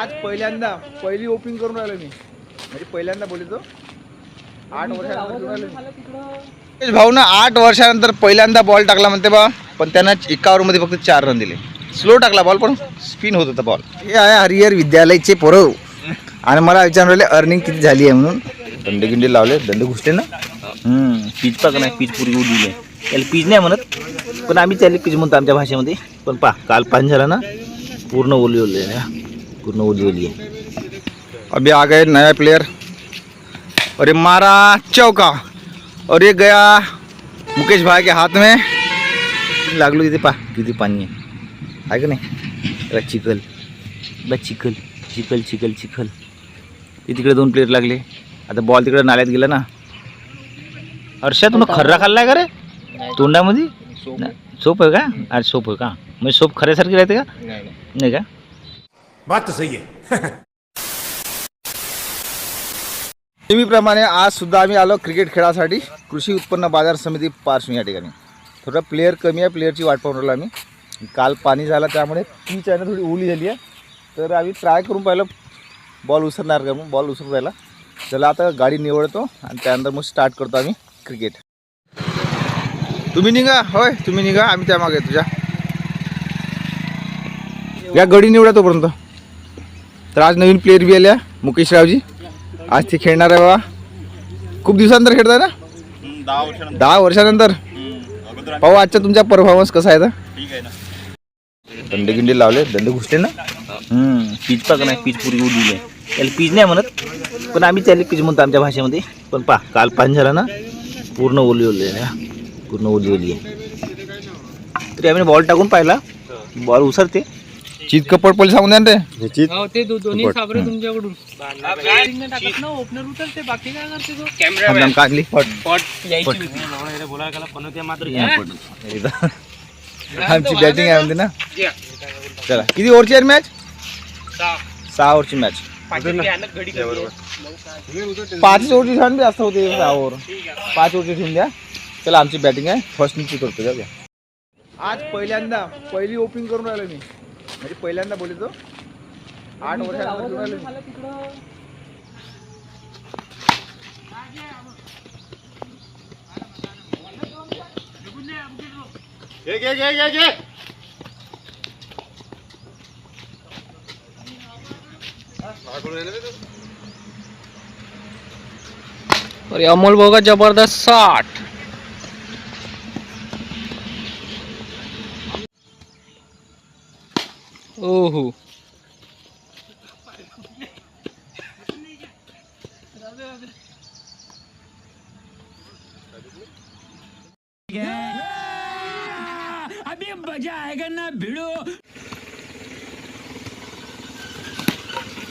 आज पहिल्यांदा पहिली ओपनिंग करून राहिलो मी. म्हणजे पहिल्यांदा बोलतो. आठ वर्षानंतर. भाऊ ना आठ वर्षानंतर पहिल्यांदा बॉल टाकला म्हणते बा पण त्यानं एका ओव्हरमध्ये फक्त चार रन दिले. स्लो टाकला बॉल पण स्पिन होत होता बॉल हे आहे हरिहर विद्यालयचे पोरं. आणि मला विचारून राहिले अर्निंग किती झाली आहे म्हणून? दंड गिंडे लावले दंड घुसले ना? हम्म, पीच पाक नाही पीच पुरी उडली आहे त्याला पीच नाही म्हणत पण आम्ही त्याला पीच म्हणतो आमच्या भाषेमध्ये. पण पा काल पाणी झाला ना पूर्ण ओली ओली हा. ओली आहे अभी आ गए नया प्लेयर और ये मारा चौका। और ये गया मुकेश भाई के हाथ में। लागलो इथे पा किती पाणी आहे आहे का नाही? चिखल बा चिखल चिखल चिखल चिखल ते तिकडे दोन प्लेयर लागले। आता बॉल तिकडे नाल्यात गेला ना। हर्षा तुला खर्रा खाल्लाय का रे? तोंडामध्ये. सोप आहे. का? अरे सोप आहे का? म्हणजे सोप खऱ्यासारखी राहते का? नाही का? बात तो सही है। नेहमीप्रमाणे आज सुद्धा आम्ही आलो क्रिकेट खेळासाठी. कृषी उत्पन्न बाजार समिती पार्श्वी या ठिकाणी. थोडं प्लेअर कमी आहे प्लेअरची वाट पाहून राहिलो आम्ही. काल पाणी झालं त्यामुळे पिच आहे ना थोडी ओली झाली आहे. तर आम्ही ट्राय करून पाहिलं बॉल उसरणार का मग बॉल उसरून राहिला. चला आता गाडी निवडतो आणि त्यानंतर मग स्टार्ट करतो आम्ही क्रिकेट तुम्ही निघा होय तुम्ही निघा आम्ही त्या मागे तुझ्या. या गडी निवडा तोपर्यंत. तर आज नवीन प्लेअर बी आल्या मुकेश रावजी आज ते खेळणार आहे बाबा. खूप दिवसानंतर खेळताय ना? दहा वर्षानंतर. पाहू आजचा तुमचा परफॉर्मन्स कसा आहे तर दंड गिंडे लावले दंड घुसले ना? हम्म, पीच पाक नाही पीच पुरी उडली आहे त्याला पीच नाही म्हणत पण आम्ही त्याला पीच म्हणतो आमच्या भाषेमध्ये. पण पा काल पाणी झाला ना पूर्ण ओली ओली आहे. पूर्ण ओली ओली आहे. तरी आम्ही बॉल टाकून पाहिला. बॉल उसरते. चित कपड पहिले सांगून द्या ना ते. हो ते दो- दोन्ही बट, साबरे. तुमच्याकडून. Batting नाही टाकत ना ओपनर उतरते बाकी काय करते तो थांब, थांब, काढली पॉट यायची होती. आमची बॅटिंग आहे म्हणते ना? चला किती ओव्हरची आहे मॅच सहा. ओव्हरची मॅच पाच ओव्हरची ठेवून जास्त होते सहा ओव्हर. पाच ओव्हरची ठेवून द्या. चला आमची बॅटिंग आहे. फर्स्ट नीच उतरतो जाऊ द्या आज पहिल्यांदा पहिली ओपनिंग करून राहिलो मी. म्हणजे पहिल्यांदा बोलतो? आठ तिकडं अरे अमोल भाऊ का जबरदस्त साठ ओहो। अभी मज़ा आएगा ना भिड़ो।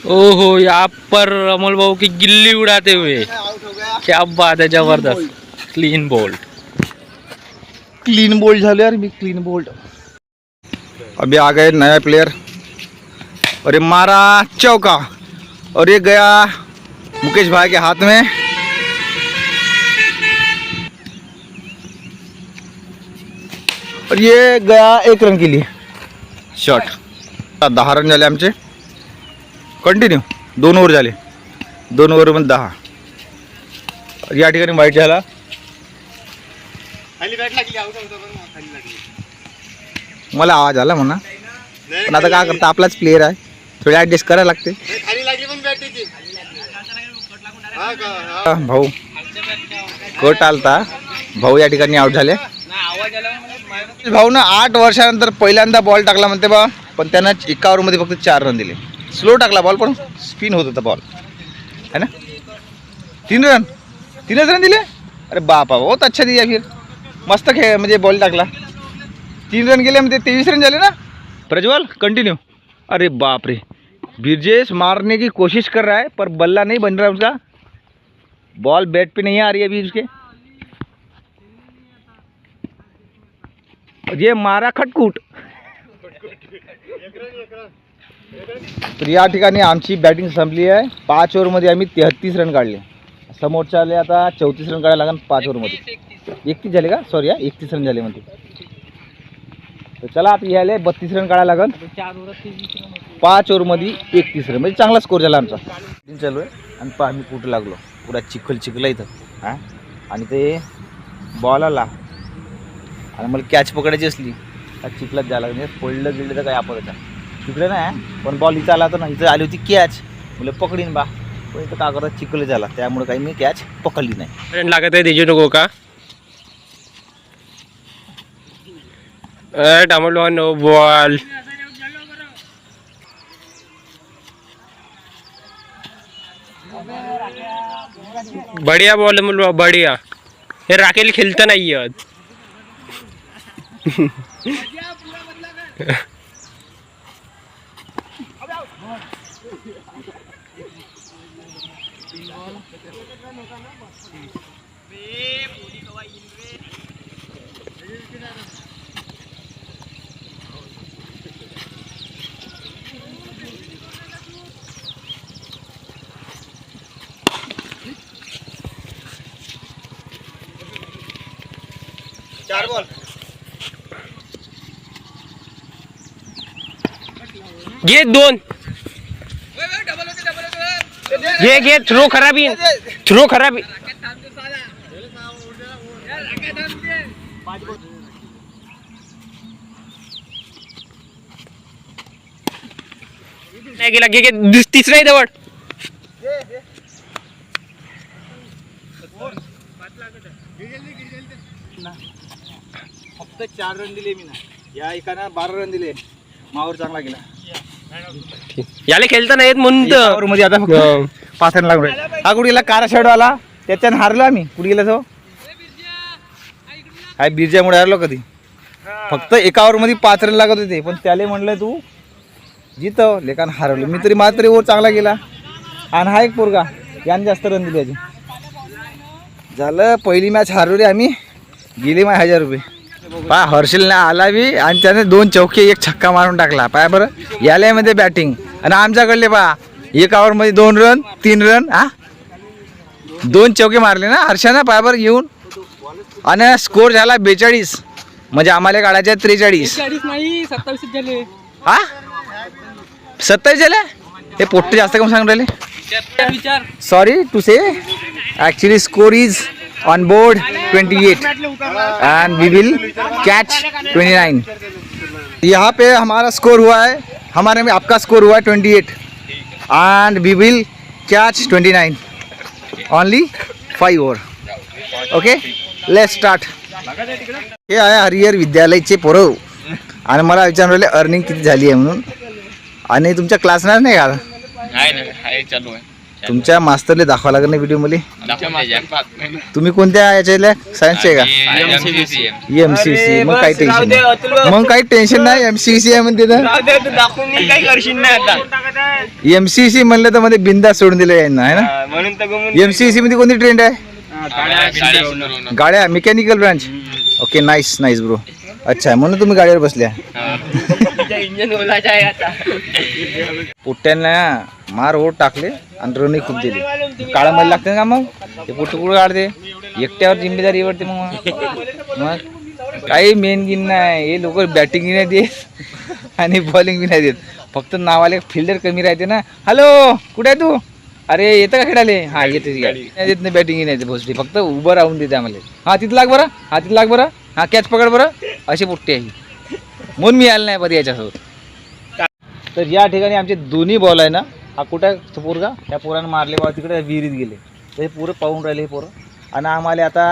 ओहो यहाँ पर अमोल भाऊ की गिल्ली उड़ाते हुए। क्या बात है ज़बरदस्त। क्लीन बोल्ट क्लीन बोल्ड झाले यार मी क्लीन बोल्ड अभी आ गए नया प्लेयर और ये मारा चौका। और ये गया मुकेश भाई के हाथ में। और ये गया एक रन के लिए। शॉट दहा रन झाले आमचे। कंटिन्यू दोन ओव्हर झाले। दोन ओव्हरमध्ये दहा। या ठिकाणी वाईट झाला। मला आवाज आला म्हणा. पण आता काय करता आपलाच प्लेअर आहे. थोडी ॲडजस्ट करायला लागते. भाऊ कट आलता. भाऊ या ठिकाणी आउट झाले. भाऊ ना आठ वर्षानंतर पहिल्यांदा बॉल टाकला म्हणते बा पण त्यांना एका ओव्हरमध्ये फक्त चार रन दिले. स्लो टाकला बॉल पण स्पिन होत होता बॉल है ना? तीन रन तीनच रन दिले? अरे बापा बहुत अच्छा दिया फिर. मस्त खेळ म्हणजे बॉल टाकला. तीन रन गेले म्हणजे तेवीस रन झाले ना। प्रज्वल कंटिन्यू अरे बाप रे। बिरजेश मारने की कोशिश कर रहा है, पर बल्ला नहीं बन रहा उसका। बॉल बैट पे नहीं आ रही अभी उसके। ये मारा खटकूट। तर या ठिकाणी आमची बॅटिंग संपली पाच ओव्हरमध्ये आम्ही तेहत्तीस रन काढले. समोरच्याले आता चौतीस रन काढायला लागेल, पाच ओव्हरमध्ये. एकतीस झाले का? सॉरी हा, एकतीस रन म्हणते. तर चला आता यायला बत्तीस रन काढायला लागल. पाच ओव्हरमध्ये एकतीस रन. म्हणजे चांगला स्कोर झाला आमचा. दिन चालू आहे. आणि पहा आम्ही कुठं लागलो. पुरा चिखल चिखला इथं. हां? आणि ते बॉल आला. आणि मला कॅच पकडायची असली चिखलात जायला लागलं. पडलं गेलं तर काय आपल्याचा तिकडे नाही पण बॉल इथं आला होता ना इथं आली होती कॅच मला पकडीन बा. पण इथं का करत चिखल झाला? त्यामुळे काही मी कॅच पकडली नाही. लागत आहे त्याची नको का? टमाटो नो बॉल बढिया बॉल मुलगा बढिया हे राखेल खेळता नाही येत घे दोन. घे घे थ्रो खराब येईन. थ्रो खराब नाही गेला घे घे. दुस- तिसरा आहे जवळ. फक्त चार रन दिले मी ना. या एकानं बारा रन दिले. मावर चांगला गेला. याला खेळता नाही येत म्हणून तर. मध्ये आता हो. फक्त पाच रन लागून राहिले. हा कुठे गेला? कारा शेड आला. त्याच्यानं हारलो आम्ही. कुठे गेला तो? हाय बिरजामुळे हारलो कधी? फक्त एका ओव्हरमध्ये पाच रन लागत होते पण त्याला म्हणलं तू जित. लेखान हरवलं. मी तरी माझा तरी ओव्हर चांगला गेला आणि हा एक पोरगा. याने जास्त रन दिले झालं पहिली मॅच हारवली आम्ही. गेली माझे हजार रुपये. पा हर्षलने आला बी आणि त्याने दोन चौके एक छक्का मारून टाकला. पाय बरं यालयामध्ये बॅटिंग आणि आमच्याकडले पा एक ओव्हरमध्ये दोन रन तीन रन हा? दोन चौके मारले ना हर्षानं पाय बरं येऊन. आणि स्कोर झाला बेचाळीस. म्हणजे आम्हाला काढायचे त्रेचाळीस. नाही सत्तावीस झाले हा? सत्तावीस झाले हे पोट्टे जास्त कमी सांगून राहिले. Sorry to say actually score is on board 28 and we will catch 29 यहाँ पे हमारा स्कोर हुआ है। हमारे में आपका स्कोर हुआ है 28 and we will catch 29 only five over okay let start हे आहे हरिहर विद्यालयचे पोरव आणि मला विचारून राहिले अर्निंग किती झाली आहे? म्हणून. आणि तुमच्या क्लासणार नाही का? नाही चालू आहे. तुमच्या मास्तरले दाखवा लागेल ना व्हिडिओमध्ये? तुम्ही कोणत्या याच्यातल्या? सायन्सचे का? एम सी सी मग काही टेन्शन नाही. मग काही टेन्शन नाही एम सी सी आहे म्हणते तर. काही करशील नाही आता. एम सी सी म्हणलं तर मध्ये बिंदा सोडून दिलं यांना आहे ना? म्हणून तर एम सी सी मध्ये कोणती ट्रेंड आहे? गाड्या mechanical branch okay nice nice bro अच्छा म्हणून तुम्ही गाडीवर बसल्या. इंजन ओलायचं आहे आता पोट्ट्यांना मार ओढ टाकले आणि रनही खूप दिले. काळामध्ये लागते का मग? ते पोट्टे कुठं काढते? एकट्यावर जिम्मेदारी वाटते मग. मग काही मेन गिन नाही. हे लोक बॅटिंग नाही देत आणि बॉलिंग बी नाही देत. फक्त नावाले फिल्डर कमी राहते ना. हॅलो कुठे आहे तू? अरे येतं का खेळाले हा येते देत नाही बॅटिंग नाही भोसडी फक्त उभं राहून देते आम्हाला. हा तिथं लाग बरं. हा तिथं लाग बरं. हा कॅच पकड बरं. अशी पोट्टी आहे. म्हणून मी आलं नाही बरं याच्यासोबत. तर या ठिकाणी आमचे दोन्ही बॉल आहे ना हा कुठं तो पोरगा? त्या पोरानं मारले बॉल तिकडे विहिरीत गेले. तर हे पोरं पाहून राहिले हे पोरं. आणि आम्हाला आता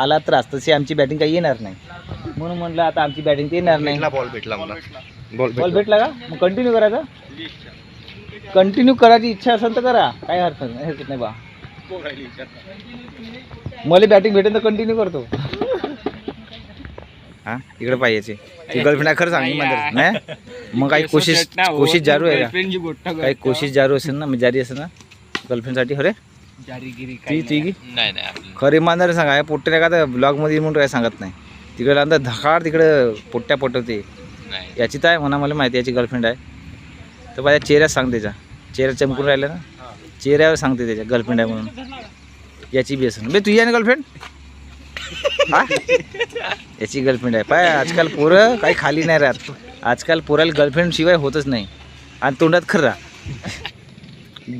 आला त्रास तशी आमची बॅटिंग काही येणार नाही. म्हणून म्हणलं आता आमची बॅटिंग ते येणार नाही. बॉल भेटला मला. बॉल भेटला. का? मग कंटिन्यू करायचा? कंटिन्यू करायची इच्छा असेल तर करा. काय हरकत नाही हरकत नाही बा. मला बॅटिंग भेटेल तर कंटिन्यू करतो. हा? इकडे पाहिजे ती. गर्लफ्रेंड खरं सांग नाही मग काही कोशिश कोशिश जारू आहे का? काही कोशिश जारू असेल ना मग जारी असेल ना गर्लफ्रेंडसाठी खरे ती ती नाही. नाही खरे इमानदार सांगा पोट्टे का आता ब्लॉगमध्ये म्हणून काय सांगत नाही? तिकडे अंदर धकाड तिकडे पोट्ट्या पटवते. नाही. याची तर आहे म्हणा मला माहिती याची गर्लफ्रेंड आहे. तर माझ्या चेहऱ्यात सांग त्याच्या. चेहरा चमकून राहिला ना? चेहऱ्यावर सांगते त्याच्या गर्लफ्रेंड आहे म्हणून. याची बी असेल बे तुझी आहे ना गर्लफ्रेंड हा? याची गर्लफ्रेंड आहे. पाय आजकाल पोरं काही खाली नाही राहत. आजकाल पोराला गर्लफ्रेंड शिवाय होतच नाही. आणि तोंडात खर्रा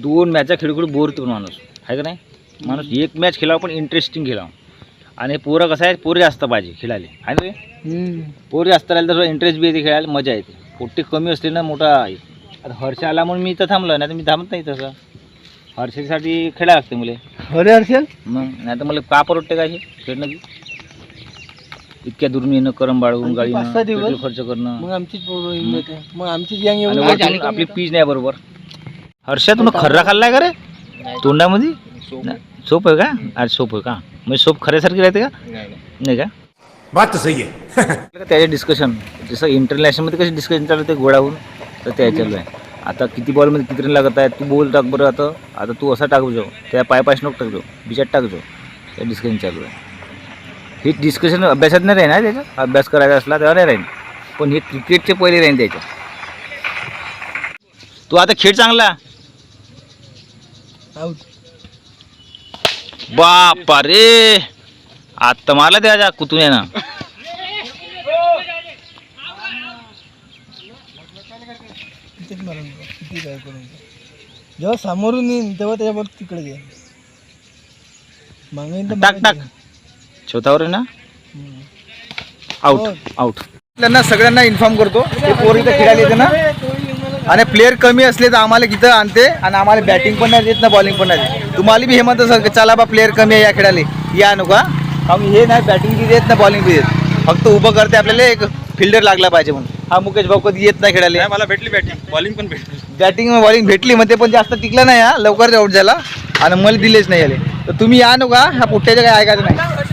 दोन मॅचा खेळू खेळू बोर होतो माणूस. आहे का नाही? माणूस एक मॅच खेळावं पण इंटरेस्टिंग खेळावं. आणि पोरं कसं आहे पोरं जास्त पाहिजे खेळायला. आहे ना रे? पोरं जास्त राहिलं तर इंटरेस्ट बी येते खेळायला मजा येते. पोट्टे कमी असले ना मोठा आहे. आता हर्ष आला म्हणून मी इथं थांबलो नाही तर मी थांबत नाही तसं. हर्षसाठी खेळायला लागते मुले. अरे हर्षल मग नाही तर मला का परवडते काय खेळणं की इतक्या दुरून येणं करम बाळगून गाडी दिवस? खर्च करणं. मग आमचीच पोरं मग आमचीच गँग आणि वरतून आपली पीच नाही बरोबर. हर्षा तुला खर्रा खाल्लाय का रे? तोंडामध्ये? नाही. सोप आहे का? अरे सोप आहे का? म्हणजे सोप खऱ्यासारखी राहते का? नाही का? बात तो सही है त्याचे डिस्कशन जसं इंटरनॅशनलमध्ये कशी डिस्कशन चालू ते गोडाहून तर त्या चालू आहे. आता किती बॉलमध्ये किती रन लागत आहे तू बोल टाक बरं आता. आता तू असा टाकू जो. त्या पाय नको टाकजो बिचात टाकजो ते डिस्कशन चालू आहे. हे डिस्कशन अभ्यासात नाही राहील ना त्याचं. अभ्यास करायचा असला तेव्हा नाही राहील पण हे क्रिकेटचे पहिले राहील त्याच्या तू आता खेळ चांगला? बापा रे आता मला द्यायचा कुतून ना जेव्हा समोरून येईन तेव्हा त्याच्यावर तिकडे टाक टाक. आहे ना? आउट आउट त्यांना सगळ्यांना इन्फॉर्म करतो ते पोर इथं खेळायला येते ना? आणि प्लेअर कमी असले तर आम्हाला इथं आणते आणि आम्हाला बॅटिंग पण नाही देत ना बॉलिंग पण नाही देत. तुम्हाला बी हे म्हणतं सर चला बा प्लेअर कमी आहे या खेळाले या नका कारण हे नाही बॅटिंग बी देत ना बॉलिंग बी देत. फक्त उभं करते आपल्याला एक फिल्डर लागला पाहिजे म्हणून. हा मुकेश भाऊ कधी येत नाही खेळायला. मला भेटली बॅटिंग बॉलिंग पण भेटली. बॅटिंग बॉलिंग भेटली म्हणते पण जास्त टिकलं नाही हा. लवकर आउट झाला. आणि मला दिलेच नाही आले. तर तुम्ही या नका ह्या पुट्ट्याचं काय ऐकायचं नाही.